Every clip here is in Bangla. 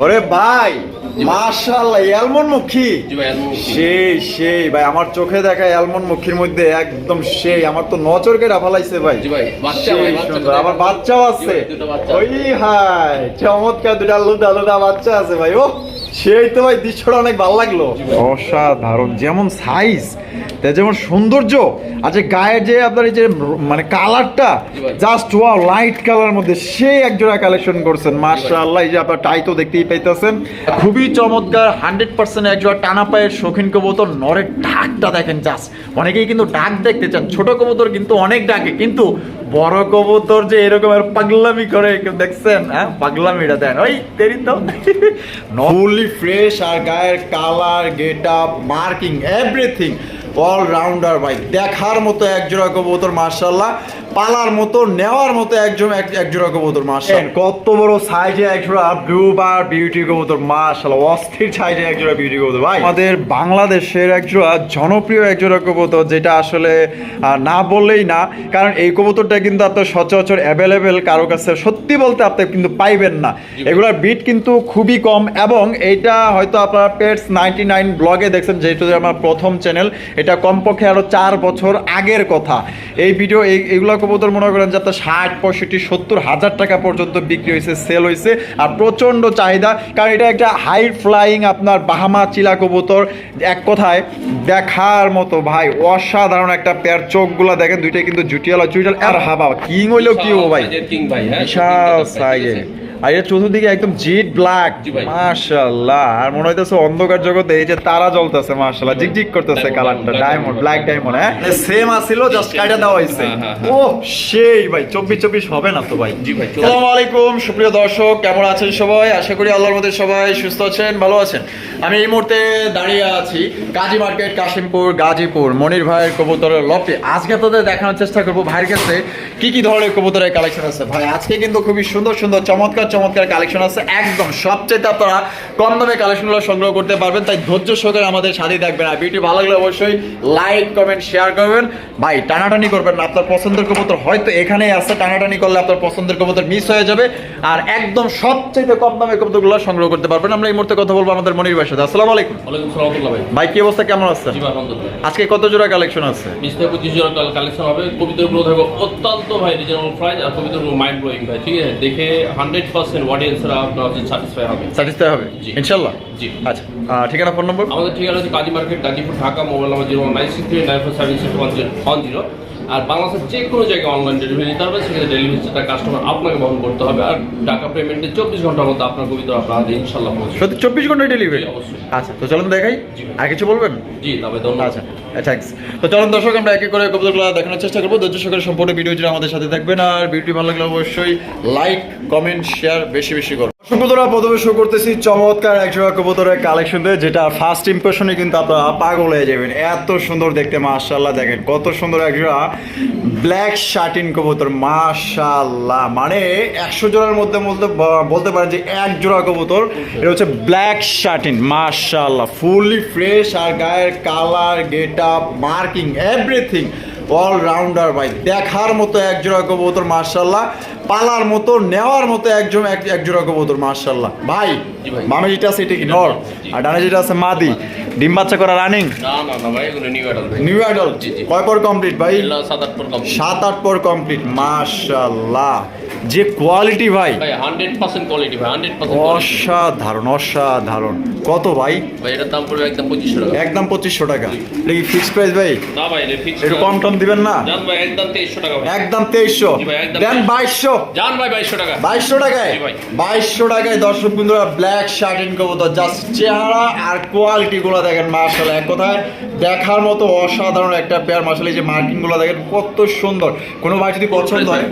ওরে ভাই মাশাআল্লাহ অ্যালমন্ড মুখী সেই সেই ভাই আমার চোখে দেখা অ্যালমন্ড মুখীর মধ্যে একদম সেই আমার তো নচর কেটে ফালাইছে ভাই। আমার বাচ্চাও আছে। ওই হাই চমৎকার দুটা লুদা লুদা বাচ্চা আছে ভাই ও সেই তো ভাই দৃশ্যটা অনেক ভালো লাগল। অসাধারণ যেমন সাইজ যেমন সৌন্দর্য আর যে গায়ের যে আপনার এই যে মানে কালারটা জাস্ট ওয়াও লাইট কালার মধ্যে সেই একজোড়া কালেকশন করছেন। মাশাআল্লাহ এই যে আপনার টাই তো দেখতেই পাইতেছেন। খুবই চমৎকার হান্ড্রেড পার্সেন্ট একজোড়া টানা পায়ের শৌখিন কবুতর নরের ডাকটা দেখেন জাস্ট অনেকেই কিন্তু ডাক দেখতে চান ছোট কবুতর কিন্তু অনেক ডাকে কিন্তু বড় কবুতর যে এরকম আর পাগলামি করে দেখছেন হ্যাঁ? পাগলামিটা দেন। ওই তেরি তো। ফুললি ফ্রেশ আর গায়ের colour get up marking everything all rounder ভাই। দেখার মতো এক জোড়া কবুতর মার্শাল্লাহ পালার মতো নেওয়ার মতো একজন এক- এক জোড়া কবুতর মার্শাল কত বড় সাইজে এক জোড়া ব্লু বার বিউটি কবুতর মার্শাল অস্থির সাইজে এক জোড়া বিউটি কবুতর ভাই। আমাদের বাংলাদেশের এক জোড়া জনপ্রিয় এক জোড়া কবুতর যেটা আসলে না বললেই না কারণ এই কবুতরটা কিন্তু আপনার সচরাচর অ্যাভেলেবেল কারও কাছে সত্যি বলতে আপনি কিন্তু পাইবেন না। এগুলোর বিট কিন্তু খুবই কম এবং এইটা হয়তো আপনারা পেটস নাইনটি নাইন ব্লগে দেখছেন যেহেতু আমার প্রথম চ্যানেল এটা কমপক্ষে আরও চার বছর আগের কথা। এই ভিডিও এই এগুলো কবুতর মনে করেন যে আপনার ষাট পঁয়ষট্টি সত্তর হাজার টাকা পর্যন্ত বিক্রি হয়েছে সেল হয়েছে আর প্রচণ্ড চাহিদা। কারণ এটা একটা হাই ফ্লাইং আপনার বাহামা চিলা কবুতর। এক কথায় দেখার মতো ভাই অসাধারণ একটা পেয়ার চোখগুলো দেখেন দুইটাই কিন্তু জুটিয়ালা জুটিয়াল আর হাবা কিং হইলেও কি ও ভাই? হ্যাঁ বিশাল সাইজের আর এটা চতুর্দিকে একদম জিট ব্ল্যাক আর মনে হইতেছে অন্ধকার জগতে এই যে তারা জ্বলতেছে মাশাআল্লাহ জিকজিক করতেছে কালারটা ডায়মন্ড ব্ল্যাক ডায়মন্ড হ্যাঁ? সেম আসিল জাস্ট কাটা দেওয়া হয়েছে হ্যাঁ, হ্যাঁ, ও সেই ভাই চব্বিশ চব্বিশ হবে না তো ভাই। জি ভাই, আসসালামু আলাইকুম সুপ্রিয় দর্শক কেমন আছেন সবাই? আশা করি আল্লাহর মধ্যে সবাই সুস্থ আছেন ভালো আছেন। আমি এই মুহূর্তে দাঁড়িয়ে আছি গাজী মার্কেট কাশিমপুর গাজীপুর মনির ভাইয়ের কবুতরের লপে আজকে আপনাদের দেখানোর চেষ্টা করব ভাইয়ের কাছে কি কি ধরনের কবুতরের কালেকশন আছে। ভাই আজকে কিন্তু খুবই সুন্দর সুন্দর চমৎকার চমৎকার কালেকশন আছে। একদম সবচেয়ে আপনারা কম দামে কালেকশনগুলো সংগ্রহ করতে পারবেন। তাই ধৈর্য সহকারে আমাদের সাথে থাকবেন। আর ভিডিও ভালো লাগলে অবশ্যই লাইক কমেন্ট শেয়ার করবেন। ভাই টানাটানি করবেন না। আপনার পছন্দের কবুতর হয়তো এখানেই আছে। টানাটানি করলে আপনার পছন্দের কবুতর মিস হয়ে যাবে। আর একদম সবচেয়ে কম দামে কবুতরগুলো সংগ্রহ করতে পারবেন। আমরা এই মুহূর্তে কথা বলব আমাদের মনির ভাইয়ের সাথে। আসসালামু আলাইকুম। ভাই। ভাই কি অবস্থা? কেমন আছেন? জি ভাই আলহামদুলিল্লাহ। আজকে কত জোড়া কালেকশন আছে? বিশ থেকে পঁচিশ জন কালেকশন হবে। কবিতাগুলো থাকবে অত্যন্ত ভাই রিজনেবল প্রাইস আর কবিতাগুলো মাইন্ড ব্লোয়িং ভাই। ঠিক আছে? দেখে হান্ড্রেড পার্সেন্ট অডিয়েন্সরা আপনার স্যাটিসফাই হবে? স্যাটিসফাই হবে? জি। আচ্ছা ঠিকানা ফোন নম্বর আমাদের ঠিকানা হচ্ছে Kazi market Gazipur Dhaka mobile number zero nine six three nine four seven six one zero one zero আর বাংলাদেশের যে কোনো জায়গায় অনলাইন ডেলিভারি দিতে হবে সেখানে ডেলিভারি চার্জটা কাস্টমার আপনাকে বহন করতে হবে। আর টাকা পেমেন্টে চব্বিশ ঘণ্টার মধ্যে আপনার কবিতা আপনার হাতে ইনশাল্লাহ সত্যি চব্বিশ ঘণ্টা ডেলিভারি অবশ্যই। আচ্ছা তো চলুন দেখাই। আর কিছু বলবেন? জি তবে ধন্যবাদ। আচ্ছা থ্যাংকস তো চলুন দর্শক আমরা একে করে কবুতরগুলো দেখানোর চেষ্টা করব। সহকারে সম্পূর্ণ ভিডিও আমাদের সাথে থাকবেন। আর ভিডিওটি ভালো লাগলে অবশ্যই লাইক কমেন্ট শেয়ার বেশি বেশি করুন কবুতরা প্রথমে শো করতেছি চমৎকার এক জোড়া কবুতরের কালেকশন দিয়ে যেটা ফার্স্ট ইম্প্রেশনে কিন্তু আপনারা পাগল হয়ে যাবেন। এত সুন্দর দেখতে মাশাল্লাহ দেখেন, কত সুন্দর এক জোড়া ব্ল্যাক শার্টিন কবুতর মাশাল্লাহ মানে একশো জোড়ার মধ্যে বলতে বলতে পারেন যে এক জোড়া কবুতর, এটা হচ্ছে ব্ল্যাক শার্টিন মাশাল্লাহ ফুললি ফ্রেশ আর গায়ের colour get up marking everything all rounder ভাই। দেখার মতো এক জোড়া কবুতর মার্শাল্লাহ পালার মতো নেওয়ার মতো একজন এক জোড়া কবুতর মার্শাল্লাহ ভাই মামি বামে যেটা আছে এটা কি? নর। আর ডানে যেটা আছে মাদি। ডিম বাচ্চা করা রানিং না না না ভাই এগুলো নিউ অ্যাডাল্ট। কয় পর কমপ্লিট ভাই? সাত আট পর কম সাত আট পর কমপ্লিট মাশাল্লাহ যে কোয়ালিটি ভাই। কোয়ালিটি ভাই অসাধারণ অসাধারণ। কত ভাই? ভাই এটার দাম পড়বে একদম পঁচিশশো টাকা। একদম পঁচিশশো টাকা। এটা কি ফিক্স প্রাইস ভাই? না ভাই একটু কম টম দিবেন না? ভাই একদম তেইশশো টাকা একদম তেইশশো। দেন বাইশশো। জান ভাই বাইশশো টাকা। বাইশশো টাকায়? ভাই। বাইশশো টাকায় দর্শক বন্ধুরা ব্ল্যাক শার্ট ইন কবুতর জাস্ট চেহারা আর কোয়ালিটি গুলো দেখেন মার্শাল এক কথায়। দেখার মতো অসাধারণ একটা পেয়ার মার্শাল এই যে মার্কিংগুলো দেখেন কত সুন্দর। কোনো ভাই যদি পছন্দ হয়।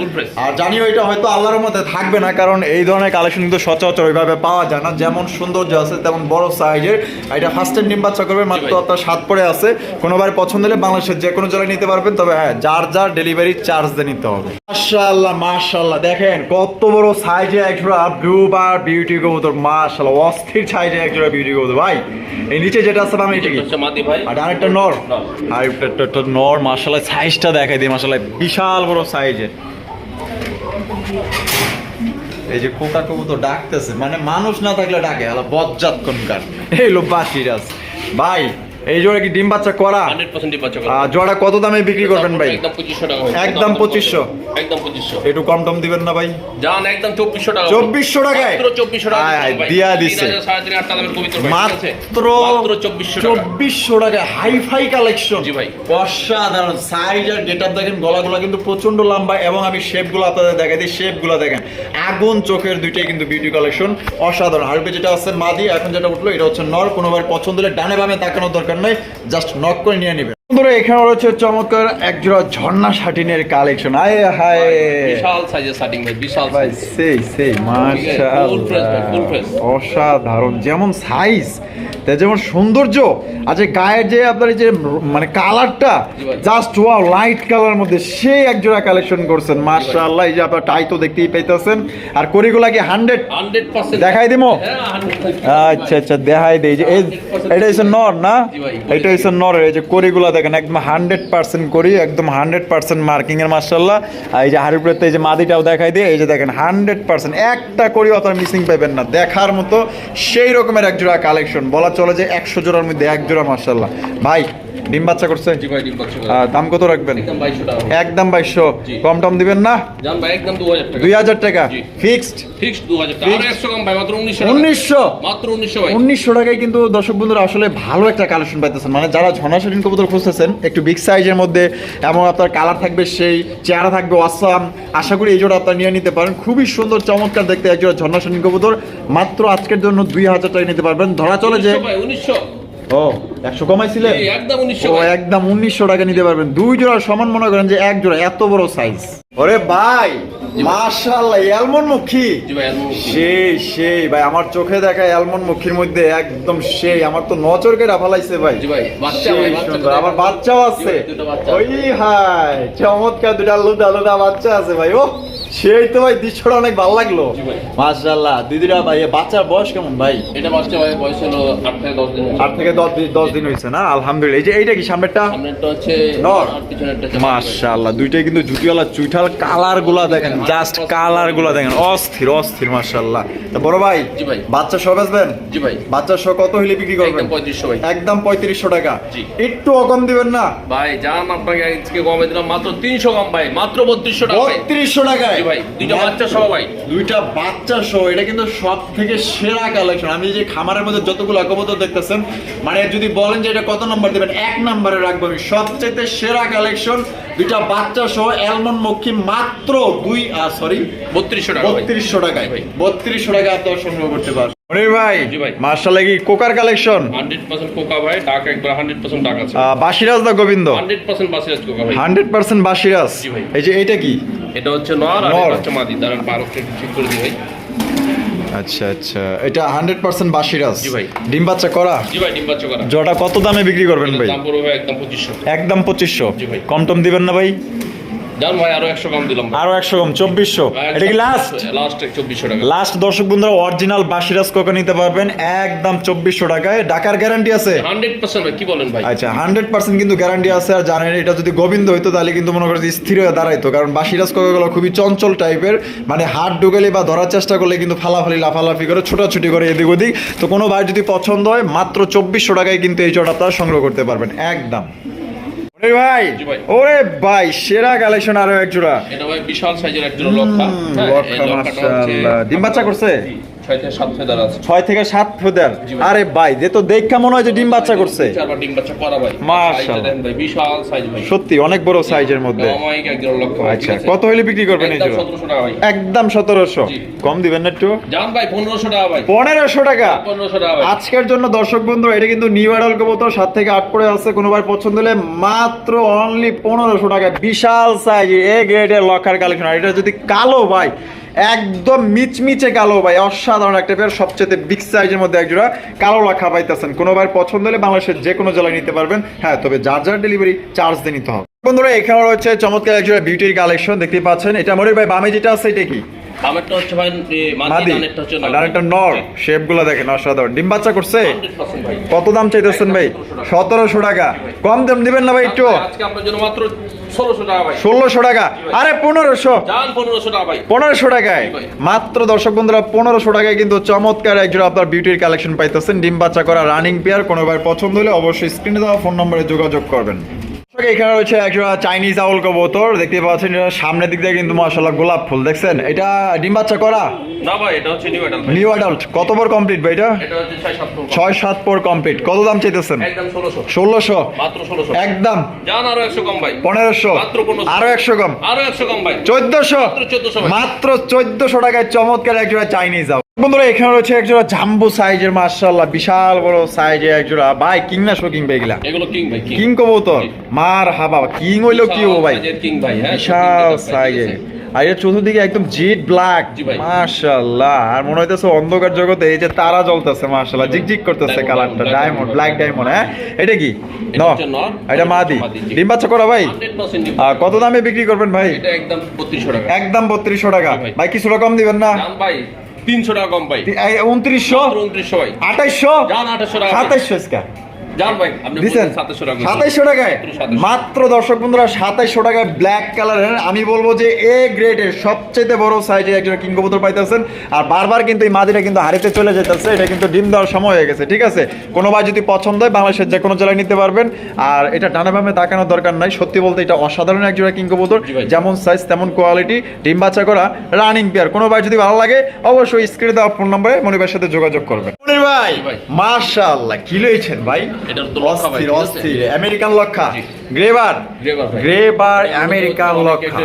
আর জানিও এটা হয়তো আল্লাহর মধ্যে থাকবে না কারণ এই ধরনের কালেকশন কিন্তু সচরাচর ওইভাবে পাওয়া যায় না। যেমন সৌন্দর্য আছে তেমন বড় সাইজের এটা ফার্স্ট টাইম ডিম বাচ্চা করবে মাত্র আপনার সাত পরে আছে। কোনো বার পছন্দ হলে বাংলাদেশের যে কোনো জায়গায় নিতে পারবেন তবে হ্যাঁ যার যার ডেলিভারি চার্জ দিয়ে নিতে হবে। মাশাআল্লাহ মাশাআল্লাহ। দেখেন কত বড় সাইজে একজোড়া ব্লু বার বিউটি কবুতর মাশাআল্লাহ অস্থির সাইজে একজোড়া বিউটি কবুতর। ভাই এই নিচে যেটা আছে আমি এটা কি আর আরেকটা নর। আর একটা নর মাশাআল্লাহ সাইজটা দেখাই দিই মাশাআল্লাহ বিশাল বড় সাইজের এই যে কোকা কবুতর ডাকতেছে মানে মানুষ না থাকলে ডাকে বজ্জাত কোনকার এই লো আছে। ভাই এই জোড়া কি ডিম বাচ্চা করা? জোড়া কত দামে বিক্রি করবেন ভাই? একদম পঁচিশশো একদম পঁচিশশো। একটু কম টম দিবেন না ভাই? যান একদম চব্বিশশো টাকা। ভাই। 2400 টাকায়? চব্বিশশো টাকা। দিয়া? মাত্র চব্বিশশো চব্বিশশো হাই ফাই কালেকশন। জি ভাই। অসাধারণ। সাইজ আর গেট দেখেন গলাগুলো কিন্তু প্রচণ্ড লম্বা এবং আমি শেপগুলো আপনাদের দেখাই দিই। শেপগুলো দেখেন আগুন চোখের দুইটাই কিন্তু বিউটি কালেকশন অসাধারণ। হারপে যেটা আছে মাদি এখন যেটা উঠল এটা হচ্ছে নর। কোনোবার পছন্দ হলে ডানে বামে তাকানোর দরকার নাই জাস্ট নক করে নিয়ে নেবে। বন্ধুরা এখানে রয়েছে চমৎকার একজোড়া ঝর্ণা শাটিনের কালেকশন আয় হায়। বিশাল সাইজের ভাই বিশাল সেই সেই। মাশাআল্লাহ। অসাধারণ যেমন সাইজ তা যেমন সৌন্দর্য আচ্ছা গায়ের যে আপনার যে মানে কালারটা জাস্ট ওয়াও লাইট কালার মধ্যে সেই এক জোড়া কালেকশন করছেন মাশাআল্লাহ। এই যে আপনার টাই তো দেখতেই পাইতেছেন। আর করিগুলা কি হান্ড্রেড 100% দেখাই দিমো? হ্যাঁ, 100% আচ্ছা আচ্ছা দেখাই দেই। যে এই এটা হচ্ছে নর না? এটা হচ্ছে নর এই যে করিগুলা দেখেন, একদম হান্ড্রেড পার্সেন্ট করি, একদম হান্ড্রেড পার্সেন্ট মার্কিং এর মার্শাল্লাহ এই যে হারিপুরেতে এই যে মাদিটাও দেখাই দিয়ে এই যে দেখেন হান্ড্রেড পার্সেন্ট একটা করি অত মিসিং পাবেন না। দেখার মতো সেই রকমের এক জোড়া কালেকশন বলা চলে যে একশো জোড়ার মধ্যে এক জোড়া মার্শাল্লাহ ভাই ডিম বাচ্চা করছে? দাম কত রাখবেন? একদম 2200 টাকা ভাই। একদম বাইশশো। কম টম দিবেন না? জান ভাই, একদম 2000 টাকা। দুই হাজার টাকা। ফিক্সড? Fixed 2000 টাকা। আরও 100 কম ভাই, মাত্র 1900 টাকা। উনিশশো? মাত্র 1900 ভাই। উনিশশো টাকায় কিন্তু দর্শক বন্ধুরা আসলে ভালো একটা কালেকশন পাইতেছেন। মানে যারা কবুতর খুঁজতেছেন একটু বিগ সাইজের মধ্যে এবং আপনার কালার থাকবে সেই চেহারা থাকবে অসাম আশা করি এই জোড়া আপনার নিয়ে নিতে পারেন। খুবই সুন্দর চমৎকার দেখতে একজোড়া ঝর্ণা শালীন কবুতর। মাত্র আজকের জন্য দুই হাজার টাকা নিতে পারবেন। ধরা চলে যে 1900 ভাই, 1900 ও একশো একদম 1900 ও একদম উনিশশো টাকা নিতে পারবেন। দুই জোড়া সমান মনে করেন যে এক জোড়া এত বড় সাইজ ওরে ভাই মাশাআল্লাহ অ্যালমন্ড মুখী। সেই সেই ভাই আমার চোখে দেখা অ্যালমন্ড মুখীর মধ্যে একদম সেই আমার তো নজর কেটে ফালাইছে ভাই। আমার বাচ্চাও আছে। ওই হাই চমৎকার দুটা লুদা লুদা বাচ্চা আছে ভাই ও। সেই তো ভাই দৃশ্যটা অনেক ভালো লাগল। মাশাআল্লাহ। দিদিরা ভাই বাচ্চার বয়স কেমন ভাই? এটা বাচ্চা ভাই, বয়স হলো আট থেকে দশ দিন হয়েছে। আট থেকে দশ দিন দশ দিন হয়েছে না? আলহামদুলিল্লাহ। এই যে এইটা কি সামনেরটা? সামনেরটা হচ্ছে নর। পিছনেরটা। মাশাআল্লাহ দুইটাই কিন্তু জুটিওয়ালা চুইঠাল কালারগুলা দেখেন জাস্ট কালারগুলা দেখেন। অস্থির অস্থির মাশাআল্লাহ। তা বড় ভাই জি ভাই। বাচ্চা সব আসবেন জি ভাই, বাচ্চা সহ কত হইলে বিক্রি করবেন? একদম 3500 ভাই। একদম পঁয়ত্রিশশো টাকা। একটু অকম দিবেন না? ভাই, জান আপনাকে আজকে কমে দিলাম মাত্র 300 কম ভাই, মাত্র 3200 টাকা টাকায়? জি ভাই, দুইটা বাচ্চা সহ ভাই। দুইটা বাচ্চা সহ এটা কিন্তু সব থেকে সেরা কালেকশন আমি যে খামারের মধ্যে যতগুলো কবুতর দেখতেছেন মানে যদি বলেন যে এটা কত নম্বর দেবেন এক নম্বরে রাখব আমি। সবচেয়ে সেরা কালেকশন দুইটা বাচ্চা সহ অ্যালমন্ড মক্ষী মাত্র দুই সরি 3200 টাকা বত্রিশশো টাকায়। ভাই। বত্রিশশো টাকা আপনারা সংগ্রহ করতে পারবেন ভাই মার্শাল্লাহ কি কোকার কালেকশন 100% কোকা ভাই, ডাক একবার 100% ডাক আছে। বাসিরাজ না গোবিন্দ? 100% বাসিরাজ কোকা ভাই। হান্ড্রেড পার্সেন্ট বাসিরাজ। এই যে এটা কি? এটা হচ্ছে নর আর এটা হচ্ছে মাদি। দাঁড়ান একটু ঠিক করে দিই ভাই। আচ্ছা আচ্ছা। এটা হান্ড্রেড পার্সেন্ট বাসিরাজ জি ভাই। ডিম বাচ্চা করা? জি ভাই ডিম বাচ্চা করা। জটা কত দামে বিক্রি করবেন ভাই? দাম পড়বে একদম পঁচিশশো। একদম পঁচিশশো। কম টম দিবেন না ভাই? জান ভাই আরও একশো কম দিলাম আরও একশো কম চব্বিশশো। এটা কি লাস্ট লাস্ট চব্বিশশো টাকা। লাস্ট দর্শক বন্ধুরা অরিজিনাল বাসিরাজ কোকা নিতে পারবেন একদম চব্বিশশো টাকায়। ডাকার গ্যারান্টি আছে? হান্ড্রেড পার্সেন্ট ভাই কি বলেন ভাই? আচ্ছা হান্ড্রেড পার্সেন্ট কিন্তু গ্যারান্টি আছে আর জানেন এটা যদি গোবিন্দ হইতো তাহলে কিন্তু মনে করেন স্থির হয়ে দাঁড়াইতো কারণ বাসিরাজ কোকাগুলো খুবই চঞ্চল টাইপের মানে হাত ঢুকালে বা ধরার চেষ্টা করলে কিন্তু ফালাফালি লাফালাফি করে ছোটাছুটি করে এদিক ওদিক। তো কোনো ভাই যদি পছন্দ হয় মাত্র চব্বিশশো টাকায় কিন্তু এই চট আপনারা সংগ্রহ করতে পারবেন একদম। ভাই ভাই। ওরে ভাই সেরা কালেকশন আরও এক জোড়া এটা ভাই বিশাল সাইজের লক্ষা হ্যাঁ, লক্ষা মাশাআল্লাহ। ডিম বাচ্চা করছে? ছয় থেকে সাত ফেদার। আরে ভাই যে তো দেখা মনে হয় যে ডিম বাচ্চা করছে। করা সত্যি অনেক বড় সাইজের মধ্যে। আচ্ছা কত হইলে বিক্রি করবেন এই একদম সতেরোশো। কম দিবেন না একটু? ভাই পনেরোশো টাকা ভাই। পনেরোশো আজকের জন্য দর্শক বন্ধু এটা কিন্তু নিউ কবুতর সাত থেকে আট পরে আছে কোনোবার পছন্দ হলে মাত্র অনলি পনেরোশো টাকা। বিশাল সাইজ এ গ্রেডের লক্ষার কালেকশন আর এটা যদি কালো ভাই একদম মিচমিচে কালো ভাই, অসাধারণ একটা পেয়ার সবচেয়ে বিগ সাইজের মধ্যে একজোড়া কালো লাখা পাইতেছেন। কোনো ভাই পছন্দ হলে বাংলাদেশের যে কোনো জেলায় নিতে পারবেন। হ্যাঁ তবে যার যার ডেলিভারি চার্জ দিয়ে নিতে হবে। বন্ধুরা এখানে রয়েছে চমৎকার একজোড়া বিউটির কালেকশন দেখতে পাচ্ছেন। এটা মনে ভাই, বামে যেটা আছে, এটা কি? আমারটা হচ্ছে ভাই মাদি মাদি হচ্ছে নর। নর। শেপ দেখেন অসাধারণ। ডিম বাচ্চা করছে? কত দাম চাইতেছেন ভাই? সতেরোশো টাকা। কম দাম দিবেন না ভাই একটু। আজকে আপনার জন্য মাত্র ষোলোশো টাকা আরে পনেরোশো। পনেরোশো টাকায়? মাত্র দর্শক বন্ধুরা পনেরোশো টাকায় কিন্তু চমৎকার একজন আপনার বিউটির কালেকশন পাইতেছেন। ডিম বাচ্চা করা রানিং পেয়ার কোনো পছন্দ হলে অবশ্যই স্ক্রিনে দেওয়া ফোন নম্বরে যোগাযোগ করবেন। এখানে রয়েছে একটা চাইনিজ আউল কবুতর। দেখতে পাচ্ছেন সামনের দিক দিয়ে কিন্তু মাশাল্লাহ গোলাপ ফুল দেখছেন? এটা ডিম বাচ্চা করা? না ভাই এটা হচ্ছে নিউ অ্যাডাল্ট নিউ অ্যাডাল্ট কত পর কমপ্লিট ভাই এটা? এটা হচ্ছে ছয় সাত ফুট ছয় সাত পর কমপ্লিট কত দাম চাইতেছেন? একদম ষোলোশো। ষোলোশো? মাত্র ষোলোশো। একদম। যান আরও একশো কম ভাই। পনেরোশো? মাত্র 1500 আরও একশো কম? আরও একশো কম ভাই। চোদ্দশো? মাত্র 1400 ভাই। মাত্র চোদ্দশো টাকায় চমৎকার একজোড়া চাইনিজ আউল। বন্ধুরা এখানে রয়েছে একজোড়া জাম্বু সাইজের মার্শাল্লাহ বিশাল বড় সাইজের একজোড়া। ভাই কিং না শোকিং ভাই এগুলা? এগুলো কিং ভাই কিং কিং কবুতর? মার হাবা কিং হইল কি ও ভাই? কিং ভাই হ্যাঁ বিশাল সাইজের আর এটা চতুর্দিকে একদম জিট ব্ল্যাক। মাশাআল্লাহ আর মনে হইতেছে অন্ধকার জগতে এই যে তারা জ্বলতেছে মাশাআল্লাহ জিকজিক করতেছে কালারটা ডায়মন্ড ব্ল্যাক ডায়মন্ড হ্যাঁ? এটা কি? এটা ন এটা মাদি। ডিম বাচ্চা করা ভাই? কত দামে বিক্রি করবেন ভাই? একদম বত্রিশশো টাকা। একদম বত্রিশশো টাকা। ভাই। ভাই কিছুটা কম দিবেন না? ভাই তিনশো টাকা কম পাই। উনত্রিশশো? উনত্রিশশো ভাই আঠাইশশো? যান আঠাশশো টাকা। সাতাইশশো সাতাইশশো টাকায়? মাত্র দর্শক বন্ধুরা সাতাইশশো টাকায় ব্ল্যাক কালারের আমি বলব যে এ গ্রেডের সবচেয়ে বড় সাইজের একজন কিং কবুতর পাইতেছেন। আর বারবার কিন্তু এই মাদিটা কিন্তু হারিতে চলে যেতেছে এটা কিন্তু ডিম দেওয়ার সময় হয়ে গেছে ঠিক আছে? কোনো ভাই যদি পছন্দ হয় বাংলাদেশের যে কোনো জেলায় নিতে পারবেন। আর এটা ডানা বামে তাকানোর দরকার নাই সত্যি বলতে এটা অসাধারণ একজন কিং কবুতর যেমন সাইজ তেমন কোয়ালিটি ডিম বাচ্চা করা রানিং পেয়ার কোনো ভাই যদি ভালো লাগে অবশ্যই স্ক্রিনে দেওয়া ফোন নম্বরে মনিবের সাথে যোগাযোগ করবেন। মনির ভাই। মাশাআল্লাহ কি লইছেন ভাই? এটার তো লক্ষা ভাই, অস্থির ঠিক আছে? অস্থির আমেরিকান লক্ষা। গ্রেবার গ্রেবার আমেরিকান লক্ষা।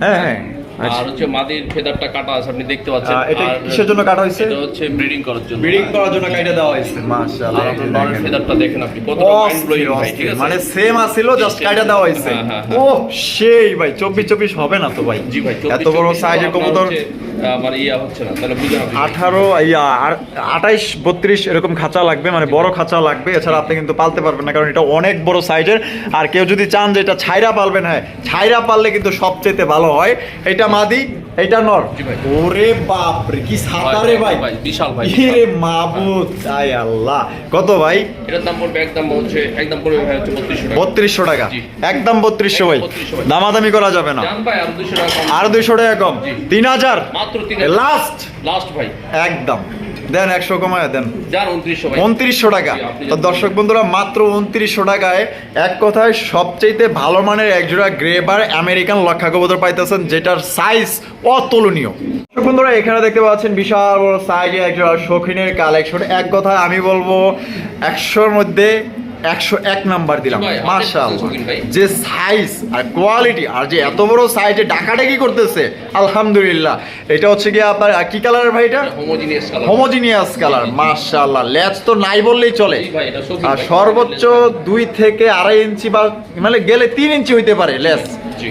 হ্যাঁ হ্যাঁ। আর হচ্ছে মাদির ফেদারটা কাটা আছে আপনি দেখতে পাচ্ছেন। এটা কিসের জন্য কাটা হয়েছে? এটা হচ্ছে ব্রিডিং করার জন্য। ব্রিডিং করার জন্য কাইটা দেওয়া হয়েছে। মাশাআল্লাহ আর আপনার নরের ফেদারটা দেখেন আপনি কতটা মাইন্ড ব্লোয়িং ভাই ঠিক আছে? মানে সেম আসিল জাস্ট কাইটা দেওয়া হয়েছে। হ্যাঁ, হ্যাঁ, ও সেই ভাই চব্বিশ চব্বিশ হবে না তো ভাই। জি ভাই এত বড় সাইজের কবুতর। আমার ইয়া হচ্ছে না তাহলে আপনি। ইয়া এরকম খাঁচা লাগবে মানে বড় খাঁচা লাগবে। এছাড়া আপনি কিন্তু পালতে পারবেন না কারণ এটা অনেক বড় সাইজের আর কেউ যদি চান যে এটা ছাইরা পালবেন হ্যাঁ ছাইরা পাললে কিন্তু সবচেয়ে ভালো হয়। এটা মাদি এটা নর। ওরে বাপ রে কি সাদা রে ভাই। বিশাল ভাই ইরে মাবুদ আয় আল্লাহ। কত ভাই? এটার দাম পড়বে একদম হচ্ছে একদম পড়বে ভাই হচ্ছে বত্রিশশো টাকা। বত্রিশশো টাকা। একদম বত্রিশশো ভাই। 3200 ভাই। দামাদামি করা যাবে না। জান ভাই আর 200 টাকা কম। আর দুইশো টাকা কম। জি। তিন হাজার। মাত্র 3000 লাস্ট লাস্ট ভাই। একদম। দেন একশো কমায় দেন। উনত্রিশশো টাকা। তো দর্শক বন্ধুরা মাত্র উনত্রিশশো টাকায় এক কথায় সবচেয়ে ভালো মানের একজোড়া গ্রেবার আমেরিকান লক্ষা কবুতর পাইতেছেন যেটার সাইজ অতুলনীয়। দর্শক বন্ধুরা এখানে দেখতে পাচ্ছেন বিশাল বড় সাইজে একজোড়া শৌখিনের কালেকশন এক কথায় আমি বলব একশোর মধ্যে একশো এক নাম্বার দিলাম। মার্শাল যে সাইজ আর কোয়ালিটি আর যে এত বড় সাইজে ডাকাডাকি করতেছে আলহামদুলিল্লাহ। এটা হচ্ছে কি আপনার কি কালারের ভাই এটা? হোমোজিনিয়াস কালার কালার লেজ তো নাই বললেই চলে। আর সর্বোচ্চ দুই থেকে আড়াই ইঞ্চি বা মানে গেলে তিন ইঞ্চি হইতে পারে লেজ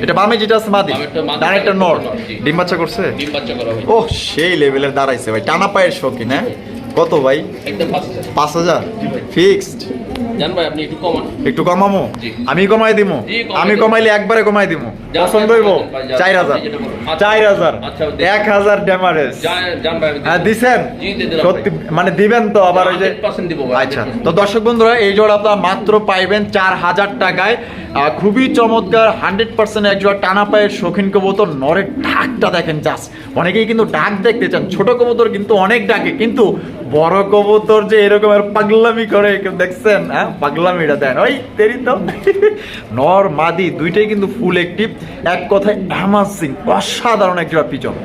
এটা বামে যেটা আছে মাদি। ডানেরটা ডানেরটা নর। নর, জি। ডিম বাচ্চা করছে? ও সেই লেভেলের দাঁড়াইছে ভাই। টানা পায়ের শৌখিন হ্যাঁ? কত ভাই? পাঁচ হাজার। ফিক্সড জান ভাই আপনি একটু কমান। একটু কমামো? আমি কমাই দিমু? আমি কমাইলে একবারে কমাই দিমু। পছন্দ হইব। আচ্ছা। আচ্ছা, ড্যামারেজ জান- ভাই হ্যাঁ সত্যি মানে দিবেন তো আবার ওই যে 100% আচ্ছা। তো দর্শক বন্ধুরা এই জোড়া আপনারা মাত্র পাইবেন চার হাজার টাকায়। আহ, খুবই চমৎকার হান্ড্রেড পার্সেন্ট এক জোড়া টানা পায়ের শৌখিন কবুতর। নরের ডাকটা দেখেন জাস্ট। অনেকেই কিন্তু ডাক দেখতে চান। ছোট কবুতর কিন্তু অনেক ডাকে কিন্তু বড় কবুতর যে এরকম আর পাগলামি করে দেখছেন হ্যাঁ? পাগলামিটা দেন। ওই তেরি তো। নর মাদি দুইটাই কিন্তু ফুল একটি এক কথায় অ্যামাজিং অসাধারণ একটি পিচন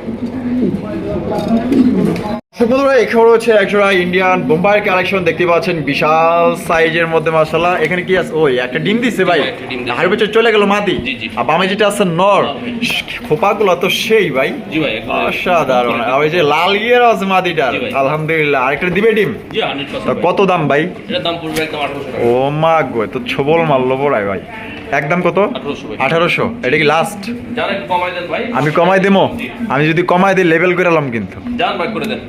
বন্ধুরা এখানে রয়েছে একজোড়া ইন্ডিয়ান বোম্বাই কালেকশন দেখতে পাচ্ছেন বিশাল সাইজের মধ্যে এখানে কি আছে? ওই একটা ডিম দিছে ভাই। আর চলে গেল মাদি। আর বামে যেটা আছে নর। খোপাগুলো তো সেই ভাই। অসাধারণ। আর ওই যে লাল ইয়ের আছে মাদিটার। আলহামদুলিল্লাহ। আরেকটা দিবে ডিম? জি 100% তা ভাই। কত দাম ভাই? এটার দাম পড়বে একদম 1800 টাকা। ও মা গো তো ছবল মারলো বড়াই ভাই। একদম কত? 1800 আঠারোশো। এটা কি লাস্ট আমি কমাই দেবো। আমি যদি কমাই দিই লেভেল করে এলাম কিন্তু।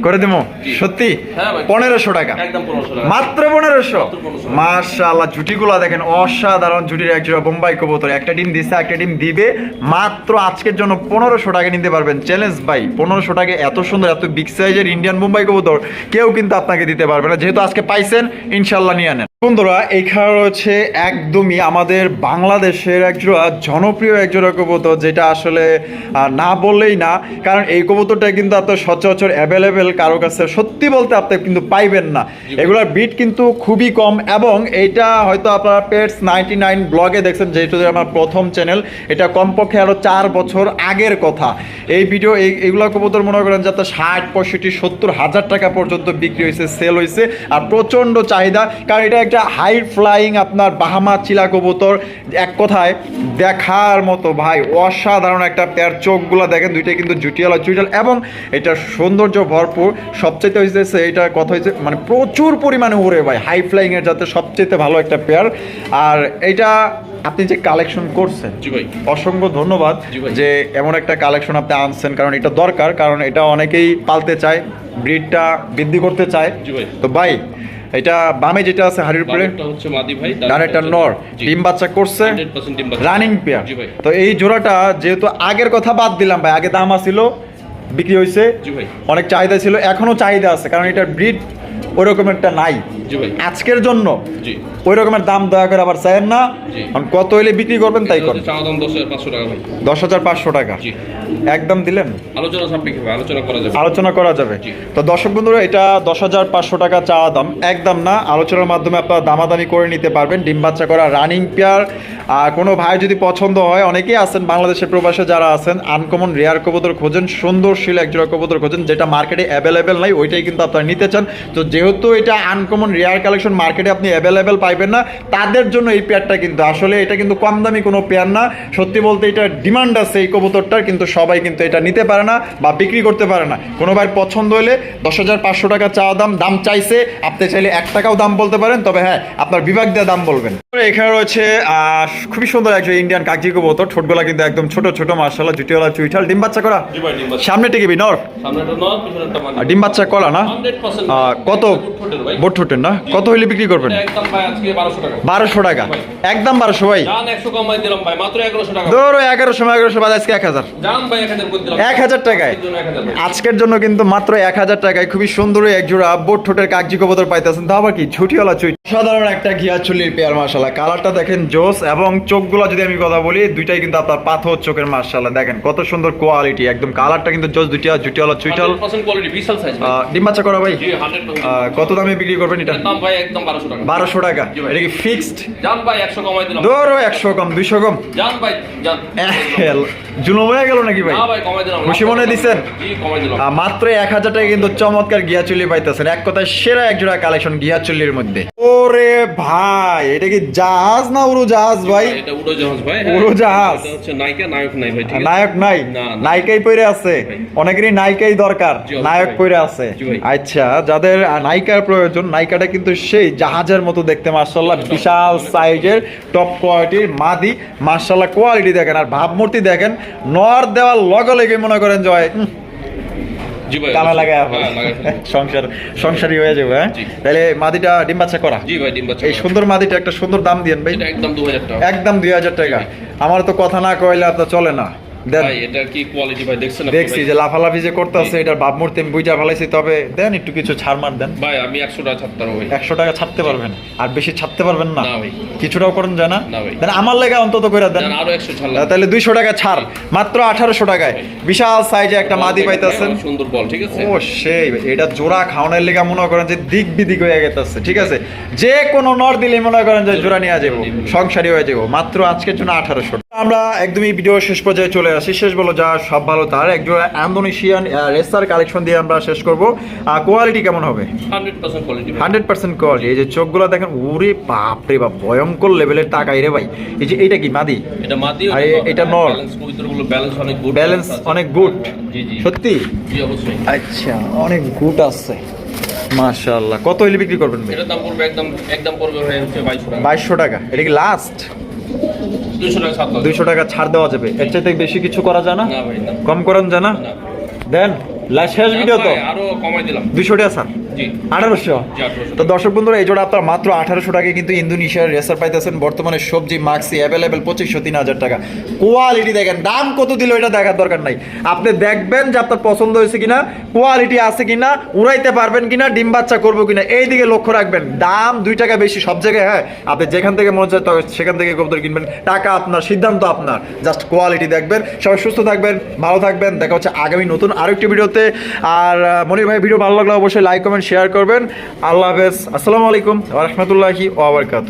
করে দেবো? সত্যি? হ্যাঁ পনেরোশো টাকা। একদম 1500 টাকা। মাত্র পনেরোশো? মাত্র 1500 মাশাআল্লাহ জুটিগুলো দেখেন অসাধারণ জুটির একজোড়া বোম্বাই কবুতর। একটা ডিম দিছে একটা ডিম দিবে। মাত্র আজকের জন্য পনেরোশো টাকা নিতে পারবেন। চ্যালেঞ্জ ভাই পনেরোশো টাকা এত সুন্দর এত বিগ সাইজের ইন্ডিয়ান বোম্বাই কবুতর। কেউ কিন্তু আপনাকে দিতে পারবে না। যেহেতু আজকে পাইছেন ইনশাল্লাহ নিয়ে নেন। বন্ধুরা এখানে রয়েছে একদমই আমাদের বাংলাদেশের একজোড়া জনপ্রিয় একজোড়া কবুতর যেটা আসলে না বললেই না কারণ এই কবুতরটা কিন্তু আপনার সচরাচর অ্যাভেলেবেল কারও কাছে সত্যি বলতে আপনি কিন্তু পাইবেন না। এগুলোর বিট কিন্তু খুবই কম এবং এটা হয়তো আপনারা পেটস নাইনটি নাইন ব্লগে দেখছেন যেহেতু আমার প্রথম চ্যানেল এটা কমপক্ষে আরও চার বছর আগের কথা। এই ভিডিও এই এগুলো কবুতর মনে করেন যাতে ষাট পঁয়ষট্টি সত্তর হাজার টাকা পর্যন্ত বিক্রি হয়েছে সেল হয়েছে আর প্রচণ্ড চাহিদা কারণ এটা একটা হাই ফ্লাইং আপনার বাহামা চিলা কবুতর। এক কথায় দেখার মতো ভাই অসাধারণ একটা পেয়ার চোখগুলো দেখেন দুইটাই কিন্তু জুটিয়ালা চুইটাল এবং এটা সৌন্দর্য ভরপুর। সবচেয়ে হয়েছে এটা কথা হয়েছে মানে প্রচুর পরিমাণে উড়ে ভাই। হাই ফ্লাইংয়ের যাতে সবচেয়ে ভালো একটা পেয়ার আর এটা আপনি যে কালেকশন করছেন ভাই। অসংখ্য ধন্যবাদ যে এমন একটা কালেকশন আপনি আনছেন কারণ এটা দরকার কারণ এটা অনেকেই পালতে চায় ব্রিডটা বৃদ্ধি করতে চায়। তো ভাই এটা বামে যেটা আছে হাড়ির উপরে হচ্ছে মাদি ভাই ডানেরটা নর ডিম বাচ্চা করছে 100% ডিম বাচ্চা। Running pair. তো এই জোড়াটা যেহেতু আগের কথা বাদ দিলাম ভাই আগে দাম আছিল বিক্রি হয়েছে অনেক চাহিদা ছিল এখনও চাহিদা আছে কারণ এটার ব্রিড ওই একটা নাই। আজকের জন্য ওই রকমের দাম দয়া করে আবার চাইেন না। কারণ কত হইলে বিক্রি করবেন তাই করেন। দশ হাজার পাঁচশো টাকা একদম দিলেন? আলোচনা করা যাবে। তো দর্শক বন্ধুরা এটা দশ হাজার পাঁচশো টাকা চাওয়া দাম। একদম না। আলোচনার মাধ্যমে আপনারা দামাদামি করে নিতে পারবেন। ডিম বাচ্চা করা রানিং পেয়ার আর কোনো ভাই যদি পছন্দ হয় অনেকেই আছেন বাংলাদেশের প্রবাসে যারা আছেন আনকমন রেয়ার কবুতর খোঁজেন সুন্দরশীল একজোড়া কবুতর খোঁজেন যেটা মার্কেটে অ্যাভেলেবেল নাই ওইটাই কিন্তু আপনারা নিতে চান। তো যেহেতু এটা আনকমন রেয়ার কালেকশন মার্কেটে আপনি অ্যাভেলেবেল পাইবেন না। তাদের জন্য এই পেয়ারটা কিন্তু আসলে এটা কিন্তু কম দামি কোনো পেয়ার না। সত্যি বলতে এটা ডিমান্ড আছে এই কবুতরটার কিন্তু সবাই কিন্তু এটা নিতে পারে না বা বিক্রি করতে পারে না। কোনো ভাই পছন্দ হলে দশ হাজার পাঁচশো টাকা চাওয়া দাম দাম চাইছে আপনি চাইলে এক টাকাও দাম বলতে পারেন তবে হ্যাঁ আপনার বিভাগ দিয়ে দাম বলবেন। এখানে রয়েছে আহ, খুবই সুন্দর একজন ইন্ডিয়ান কাগজি কবুতর ঠোঁটগুলা কিন্তু একদম ছোট ছোট মার্শাল্লাহ জুটিওয়ালা চুইঠাল ডিম বাচ্চা করা। সামনে টিকিবি নর? ডিম বাচ্চা কলা না? আহ, কত? বোট ঠোঁটের না? কত হইলে বিক্রি করবেন? বারোশো টাকা। একদম বারোশো ভাই। ধরো এগারোশো এগারোশো বাদ আজকে এক হাজার। এক হাজার টাকায়। আজকের জন্য কিন্তু মাত্র এক হাজার টাকায় খুবই সুন্দর এক জোড়া বোট ঠোঁটের কাগজি কবুতর পাইতেছেন। তা আবার কি? ছুটিওয়ালা চুই সাধারণ একটা ঘিয়া চুলির পেয়ার মার্শাল্লাহ কালারটা দেখেন জোস এবং চোখগুলো যদি আমি কথা বলি দুইটাই কিন্তু আপনার পাথর চোখের মার্শাল্লাহ দেখেন কত সুন্দর কোয়ালিটি একদম কালারটা কিন্তু জোস দুইটা জুটিওয়ালা চুইটাল 100% কোয়ালিটি বিশাল সাইজ ভাই। আহ, ডিম বাচ্চা করা ভাই? কত দামে বিক্রি করবেন এটা? বারোশো টাকা। এটা কি ফিক্সড জান ভাই একশো কমাই দিলাম। ধরো একশো কম দুইশো কম। জান ভাই জান। জুলুম হয়ে গেল নাকি ভাই? না ভাই কমাই দিলাম খুশি মনে দিছেন? জি কমাই দিলাম। মাত্র এক হাজার টাকা কিন্তু চমৎকার গিয়া চুল্লি পাইতেছেন। এক কথায় সেরা এক জোড়া কালেকশন গিয়া চুল্লির মধ্যে ওরে ভাই এটা কি জাহাজ না উড়ো জাহাজ ভাই? এটা উড়োজাহাজ ভাই হ্যাঁ। উড়োজাহাজ। হচ্ছে নায়িকা নায়ক নাই ভাই ঠিক নায়ক নাই। নায়িকাই পইরে আছে। অনেকেরই নায়িকাই দরকার। নায়ক। পইরে আছে। আচ্ছা যাদের নায়িকার প্রয়োজন নায়িকাটা কিন্তু সেই জাহাজের মতো দেখতে মার্শাল্লাহ বিশাল সাইজের টপ কোয়ালিটির মাদি মার্শাল্লাহ কোয়ালিটি দেখেন। আর ভাবমূর্তি দেখেন নর দেওয়ার লগে লেগে মনে করেন জয় জি লাগায় হ্যাঁ, সংসার সংসারই হয়ে যাবে হ্যাঁ? তাহলে মাদিটা ডিম বাচ্চা করা? জি ভাই ডিম বাচ্চা এই সুন্দর মাদিটা একটা সুন্দর দাম দিয়েন ভাই। একদম টাকা। দুই হাজার টাকা। আমার তো কথা না কইলে তো চলে না। ভাই এটা কি কোয়ালিটি ভাই? দেখছেন দেখছি যে লাফালাফি যে করতেছে এটার ভাবমূর্তি আমি বুঝা ফেলাইছি তবে দেন একটু কিছু ছাড় মার দেন। ভাই আমি একশো টাকা ছাড়তে পারব একশো টাকা ছাড়তে পারবেন? আর বেশি ছাড়তে পারবেন না? না কিছুটাও করেন যায় না? না দেন আমার লেগে অন্তত করে দেন। আরও একশো ছাড়লাম তাহলে দুইশো টাকা ছাড়। মাত্র আঠারোশো টাকায়। বিশাল সাইজে একটা মাদি পাইতেছেন। সুন্দর বল ঠিক আছে? ও সেই এটা জোড়া খাওয়ানোর লেগে মনে করেন যে দিক বিদিক হয়ে গেছে ঠিক আছে? যে কোনো নর দিলে মনে করেন যে জোড়া নিয়ে যাব সংসারী হয়ে যাব মাত্র আজকের জন্য আঠারোশো আমরা একদমই ভিডিও শেষ পর্যায়ে চলে শেষ বলো যা সব ভালো তার। একজোড়া ইন্দোনেশিয়ান রেসার কালেকশন দিয়ে আমরা শেষ করব। কোয়ালিটি কেমন হবে? হান্ড্রেড পার্সেন্ট কোয়ালিটি এই যে চোখগুলো দেখেন ওরে বাপ রে বাপ ভয়ঙ্কর লেভেলের টাকাই রে ভাই এই যে এটা কি মাদি? এটা মাদি আর এটা নর। ব্যালেন্স অনেক গুড ব্যালেন্স অনেক গুড জি জি। সত্যি? জি অবশ্যই। আচ্ছা অনেক গুড আছে। মাশাআল্লাহ। কত হইলে বিক্রি করবেন ভাই? এটার দাম পড়বে একদম একদম পড়বে হচ্ছে বাইশশো টাকা। বাইশশো টাকা। এটা কি লাস্ট টাকা দুইশো টাকা ছাড় দেওয়া যাবে। এর চাইতে বেশি কিছু করা যায় না? কম করেন যায় না। দেন। শেষ ভিডিও তো? আরও কমাই দিলাম। দুইশো টাকা স্যার আঠারোশো? তো দর্শক বন্ধুরা এই জোড়া আপনার মাত্র আঠারোশো টাকায় কিন্তু ইন্দোনেশিয়ার রেসার পাইতেছেন। বর্তমানে সবজি মাক্সি অ্যাভেলেবেল পঁচিশশো তিন হাজার টাকা। কোয়ালিটি দেখেন দাম কত দিল এটা দেখার দরকার নাই। আপনি দেখবেন যে আপনার পছন্দ হয়েছে কিনা কোয়ালিটি আছে কিনা উড়াইতে পারবেন কিনা ডিম বাচ্চা করব কিনা এই দিকে লক্ষ্য রাখবেন। দাম দুই টাকা বেশি সব জায়গায় হ্যাঁ? আপনি যেখান থেকে মনে হচ্ছে সেখান থেকে কবুতর কিনবেন। টাকা আপনার সিদ্ধান্ত আপনার। জাস্ট কোয়ালিটি দেখবেন। সবাই সুস্থ থাকবেন ভালো থাকবেন। দেখা হচ্ছে আগামী নতুন আরেকটি ভিডিওতে। আর মনির ভাই, ভিডিও ভালো লাগলে অবশ্যই লাইক কমেন্ট শেয়ার করবেন। আল্লাহ হাফেজ। আসসালামু আলাইকুম রহমতুল্লাহি ওবরকাত